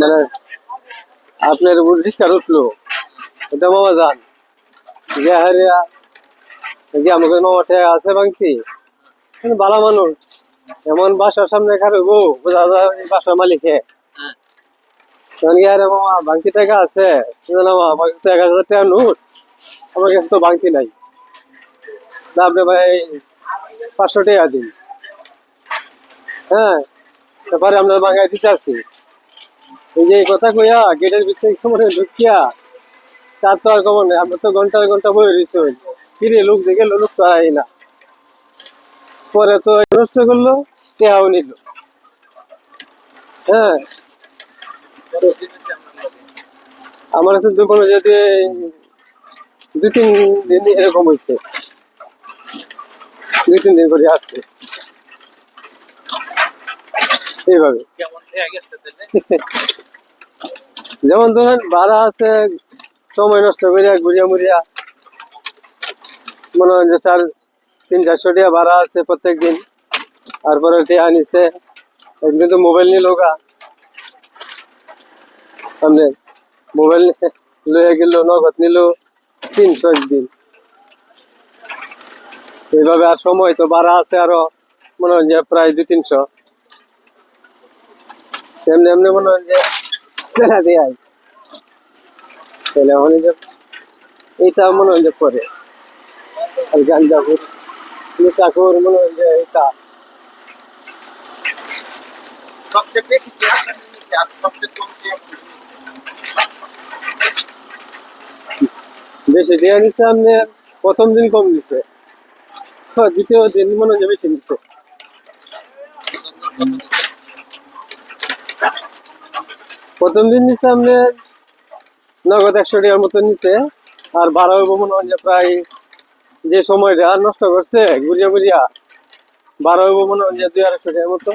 মানে আপনার উপর রিক্সার উঠল এটা মামা যান যে হারিয়া যে আমাকে মামা ঠেয়া আছে বাংতি কিন্তু ভালো মানুষ। এমন বাসার সামনে খাবে গো বোঝা যায় বাসার মালিকে হ্যাঁ। আরে মামা বাংতি টাকা আছে? কাছে এক হাজার টাকা নোট। আমার কাছে তো বাংতি নাই। আপনি ভাই পাঁচশো টাকা দিন। হ্যাঁ তারপরে আমরা বাঙালি দিতে আসছি এই যে কথা কইয়া গেটের ভিতরে ঢুকিয়া তার তো আর কমন আমরা তো ঘণ্টার ঘণ্টা বই রয়েছে কিরে লোক দেখে লোক তো আই না। পরে তো নষ্ট করল টেহাও নিল। হ্যাঁ। আমার কাছে দোকানে যদি দু তিন দিন এরকম হয়েছে দু তিন দিন করে আসছে। এইভাবে। যেমন ধরেন ভাড়া আছে সময় নষ্ট করিয়া ঘুরিয়া মুড়িয়া মনে হয় যে স্যার তিন চারশো টাকা ভাড়া আছে প্রত্যেক দিন তারপরে টিয়া নিচ্ছে একদিন তো মোবাইল নিল গা। সামনে মোবাইল লইয়া গেল নগদ নিল তিনশো একদিন। এইভাবে আর সময় তো ভাড়া আছে আরও মনে হয় যে প্রায় দুই তিনশো। এমনি এমনি মনে হয় যে তেলা দিয়ে তাহলে মনে যে এইটা মনে হয় যে করে আর গাঞ্জাপুর নিশাখোর মনে হয় যে এটা। সবচেয়ে বেশি আপনার সবচেয়ে কম আপনার? বেশি দিয়ে নিচ্ছে আপনি প্রথম দিন কম দিচ্ছে দ্বিতীয় দিন মনে হয় বেশি নিচ্ছে প্রথম দিন নিচ্ছে আপনি নগদ একশো টাকার মতো নিচ্ছে আর ভাড়া হইব মনে হয় প্রায় যে সময়টা নষ্ট করছে, ঘুরিয়া ঘুরিয়া ভাড়া হইব মনে হয় দুই আড়াইশো টাকার মতো।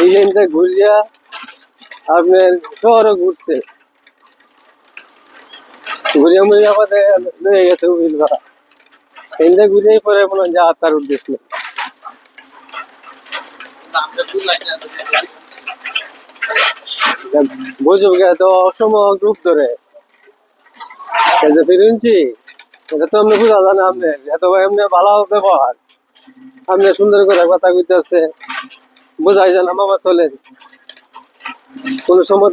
এই জেনটা ঘুরিয়া আপনার শহরে ঘুরছে। ঘুরিয়া মুড়িয়া লয়ে গেছে উবিল ভাড়া। ঘুরিয়াই পরে মনে হয় যে আর তার উদ্দেশ্য নেই কিন্তু আমরা দু লাইনে আছে বুঝব তো অসম্ভব গ্রুপ ধরে। যে ফিরুনছি এটা তো আপনি বুঝা জানে আপনি। এত এমনি ভালো ব্যবহার। আপনি সুন্দর করে কথা কইতেছে। বোঝাই জানা মামা চলেন কোন সময়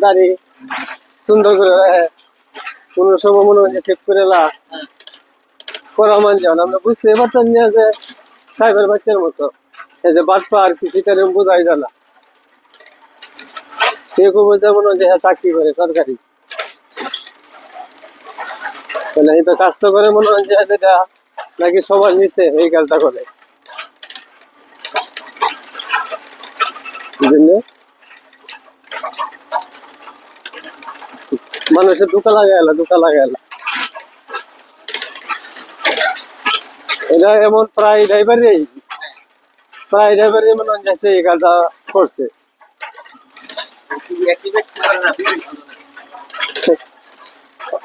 সুন্দর করে কোন সময় মনে হয় ঠিক করে লা হ্যাঁ। করা মান যান আমরা বুঝতে পারতাম না যে সাইবার বাচ্চার মতো। এই যে কিছু বোঝাই কেউ কেউ বলতে মনে যে হ্যাঁ চাকরি করে সরকারি। তাহলে এই তো কাজ তো করে মনে হয় যে যেটা নাকি সবার নিচে এই কাজটা করে। মানুষের দুকা লাগা গেল দুকা লাগা গেল এটা এমন প্রায় ড্রাইভারই প্রায় ড্রাইভারই মনে যে এই কাজটা করছে।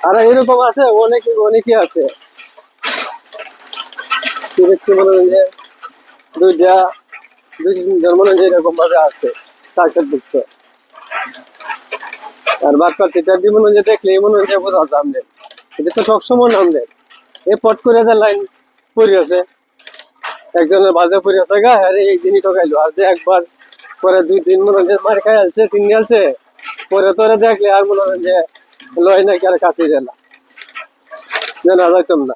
আর এরকম আছে, অনেক, অনেকই আছে। কি মনে হয় দুই এরকম আছে আর মনে মনে এটা তো সবসময় নামলেন এ পট করে লাইন পড়িয়েছে একজনের বাজে পড়িয়েছে গা হ্যাঁ রে, এই জিনিস ঠকাইলো আর যে একবার পরে দুই তিন মনে যে মার খাই আসছে তিন আসছে পরে তোরে দেখলে আর মনে হয় যে লয় নাকি আর কাছে যায় না। যে না যাইতাম না।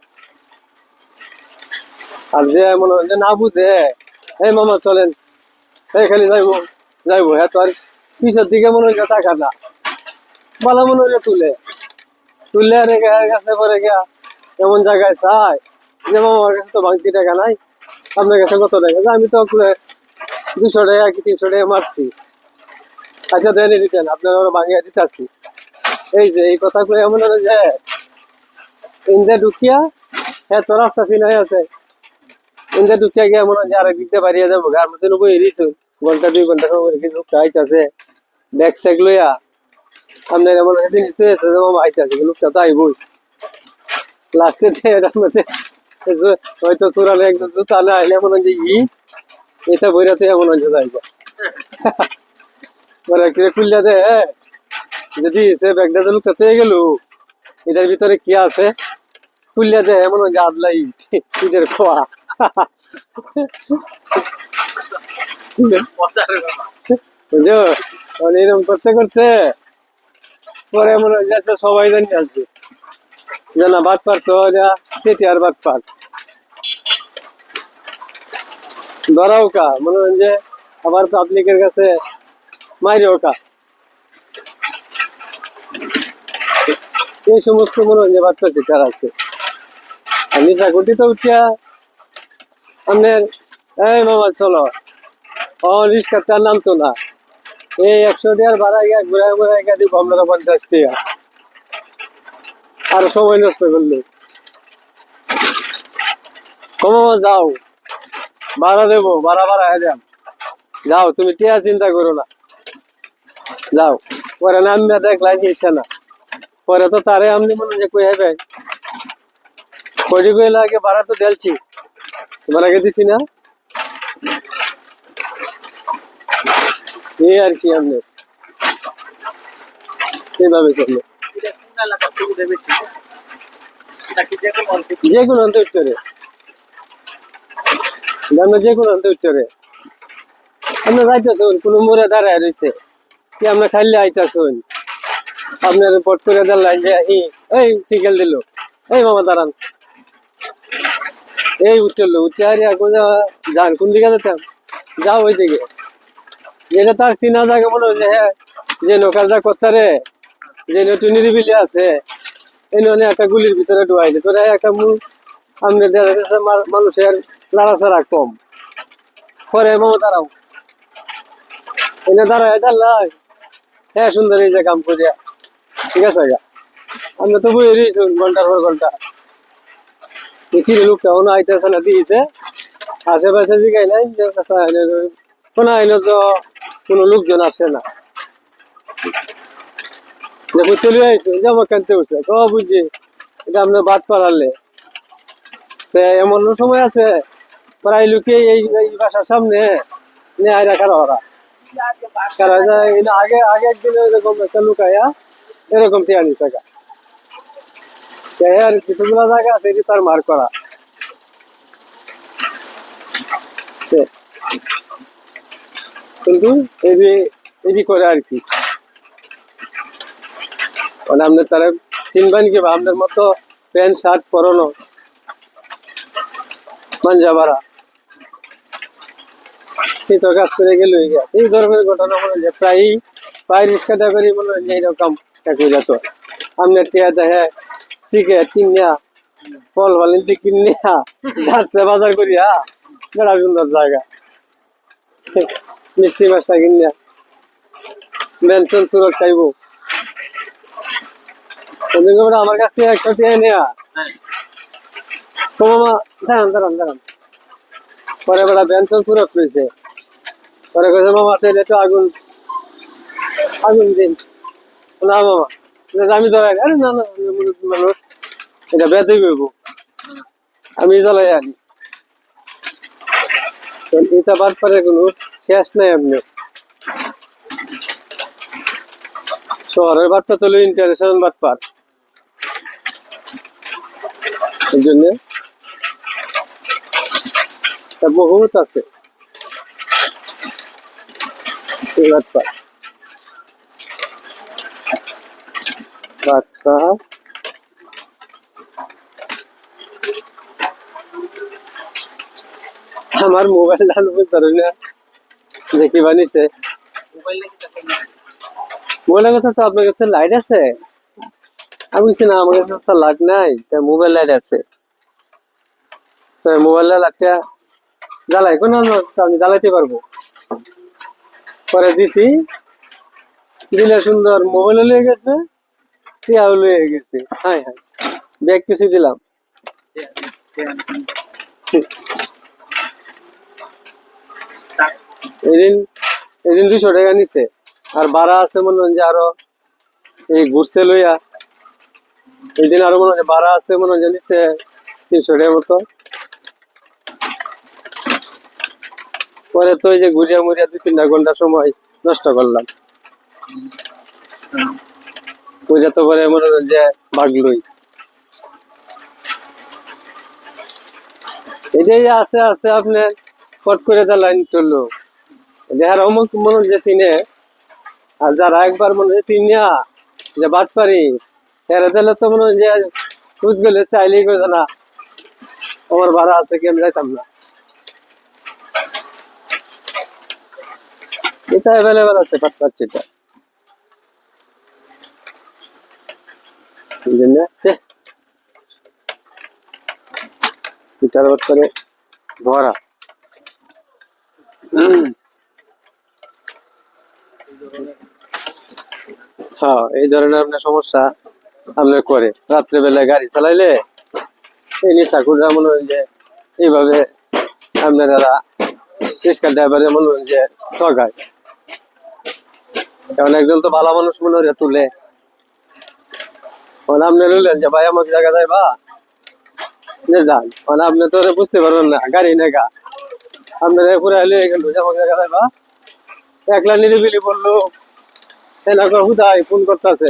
আর যে মনে হয় যে না বুঝে এই মামা চলেন এই খালি যাইবো যাইবো। হ্যাঁ তো আর পিছের দিকে মনে হয় টাকা না। ভালো মনে হয় তুলে। তুললে আর গেছে পরে গিয়া এমন জায়গায় চাই যে মামা কাছে তো ভাঙতি টাকা নাই। আপনার কাছে কত টাকা? আমি তো আপনার দুশো টাকা কি তিনশো টাকা মারছি। আচ্ছা দেন রিটার্ন আপনার ওরা ভাঙিয়ে দিতে এই যে, এই কথা কই এমন হলো যে, ইন্দে ঢুকিয়া হ্যাঁ তো রাস্তা চিনাই আছে। ইন্দে ঢুকিয়া গিয়া মনে হয় যে আরেক দিকতে বাড়িয়ে যাব। গার মধ্যে বই এরিছো ঘণ্টা, দুই ঘণ্টা সময় রেখে লোকটা আইতাছে। ব্যাগ স্যাগ লইয়া। আপনার এমন যেমন আইতাছে লোকটা তো আইবই। লাস্টে হয়তো চোরালে একদম না আইলে মনে হয় যে, ই, এটা বইরা তো এমন হয়ে যাইব। পরে কি খুললে দে যদি সে ব্যাগটা লুকটা পেয়ে গেল, এটার ভিতরে কি আছে? খুললে দে এমন হয়ে যায় আদলাই ঈদের খোয়া। বুঝছ? মানে এরকম করতে করতে, পরে মনে হয় সবাই জানি আসবে। যে না বাদ পার আর বাদ পার। ধরাও কা, মনে হয় যে আবার পাবলিকের কাছে মাইরেও কা। এই সমস্ত মনে হয় যে বাচ্চা শিকার আছে। নিশা গুটি তো উঠিয়া আপনার, এই মামা চলো। ও রিক্সাটার নাম তো না। এই একশো দেড় ভাড়া গিয়া ঘুরে ঘুরে গিয়ে দিব আপনারা পঞ্চাশ টাকা আর সময় নষ্ট করলে। কমা, যাও। ভাড়া দেবো, ভাড়া হয়ে যান যাও, তুমি টিয়া চিন্তা করো না। যাও। পরে নামিয়া দেখলাই ইচ্ছা না। পরে তো তারে আমনি মনে যে কই হবে কয়টি কইলা আগে ভাড়া তো দিলছি। তোমার আগে দিছি না। এই আর কি আপনি এইভাবে চলল যে? যে আনতে উত্তরে। যে আনতে উত্তরে মোড়ে দাঁড়ায় রয়েছে কি আমরা খাইলে আইতাছুন? আপনার পট করে যে, এই টিকেল দিল। এই মামা, দাঁড়ান। এই উঠল উঠে যান, কোন দিকে যেতাম যাও ওই দিকে যেটা তার চিনা জায়গা মনে হচ্ছে হ্যাঁ যে লোকালটা করতারে। যে নতুন নিরিবিলি আছে এই একটা গুলির ভিতরে দিত তোরা একটা মুখ সামনে দেখা যাচ্ছে মানুষের লাড়াচাড়া কম। পরে মামা দাঁড়াও। এনে দাঁড়ায় দাঁড়াই হ্যাঁ সুন্দর এই যে কাম করিয়া। ঠিক আছে গা আমরা তো বই রয়েছি ঘণ্টার পর ঘণ্টা। দেখি লোকটা কোনো আইতেছে না, দিয়েছে? আশেপাশে জিগাই নাই কোনো আইলে তো কোনো লোকজন আসে না। দেখো চলে আইছো জামা কানতে উঠছে তো বুঝছি। এটা আমরা বাদ পাড়ালে। তো এমন সময় আছে, প্রায় লোকে এই এই বাসার সামনে, নেয় রাখার ওরা কারা যায় আগে আগে একদিন এরকম একটা লুকাইয়া এরকম টিয়ানি টাকা আর কিছুগুলো জায়গা আছে এটি তার মার করা। কিন্তু এদি এদি করে আর কি। মানে আপনার তারা চিনবেন কি আপনার মতো প্যান্ট, শার্ট পরানো ভাড়া এই তো কাজ করে গেল এই ধরনের ঘটনা মনে হয় প্রায়ই প্রায় রিক্সা ড্রাইভারই মনে হয় এইরকম একই যেত আপনার টিয়া দেখে শিখে কিনিয়া ফল ভালিন্তি কিনিয়া ঘাসে বাজার করিয়া, বেড়া সুন্দর জায়গা। মিষ্টি মাছটা কিনিয়া মেনশন সুরত খাইব। বলে আমার কাছ থেকে একটা টিয়া নেয়া। হ্যাঁ। তো মামা, দাঁড়ান দাঁড়ান দাঁড়ান। পরে বেলা বেনশন সুরত রয়েছে পরে কেছে মামা, তাহলে তো আগুন আগুন দিন। না, মামা আমি ধরাই আরে, না না মানুষ, এটা বেঁধে গইব আমি জ্বালাই আনি। এটা বার পরে কোনো শেষ নাই আপনি শহরের বাচ্চা তো ইন্টারন্যাশনাল বাটপার এই জন্য? তা বহুত আছে। এই বাটপার বাচ্চা আমার মোবাইল দান বুঝতে পারি না। দেখি বানিয়েছে মোবাইলে কি দেখেন না? মোবাইলের কথা তো আপনার কাছে লাইট আছে? আমি বলছি না, আমার কাছে লাইট নাই তা মোবাইল লাইট আছে। তো মোবাইলের লাইটটা জ্বালাই, কোনো আমি জ্বালাইতে পারব। পরে দিছি, দিলে সুন্দর মোবাইল লয়ে গেছে টিয়াও লয়ে গেছে। হ্যাঁ হ্যাঁ ব্যাগ কিছু দিলাম। এদিন এদিন দুশো টাকা নিচ্ছে আর ভাড়া আছে মনে হয় যে আরও এই ঘুরতে লইয়া এদিন আরও মনে আছে মনে হয় তিনশো মতো। পরে তো যে ঘুরিয়া দুই তিনটা ঘণ্টা সময় নষ্ট করলাম। পরে মনে হয় যে ভাগলই এটাই আছে আছে আপনার ফট করে যা লাইন চলল দেহার অমুক মনে যে চিনে, আর যারা একবার মনে হয় চিনিয়া, যে বাদ পারি এরা তো মনে যে খুঁজ গেলে চাইলেই না। আমার ভাড়া আছে কি আমি যাইতাম না। এটা অ্যাভেলেবেল আছে পাঁচ পাচ্ছিটা এটার করে ভরা। হ্যাঁ এই ধরনের আপনার সমস্যা। আপনার করে। রাত্রেবেলা গাড়ি চালাইলে এই নেশাকুররা মনে হয় যে এইভাবে আপনারা রিক্সা ড্রাইভারের মনে হয় যে ঠকায় কারণ একজন তো ভালো মানুষ মনে হয় তুলে। কারণ আপনি বললেন যে, ভাই, আমাকে জায়গা যাই বা? যান। কারণ আপনি তো বুঝতে পারবেন না, গাড়ি নেগা আপনার পুরো গেল যে আমাকে জায়গা যাই বা? একলা নিরিবিলি বলল। এলাকার হুদায় ফোন করতেছে।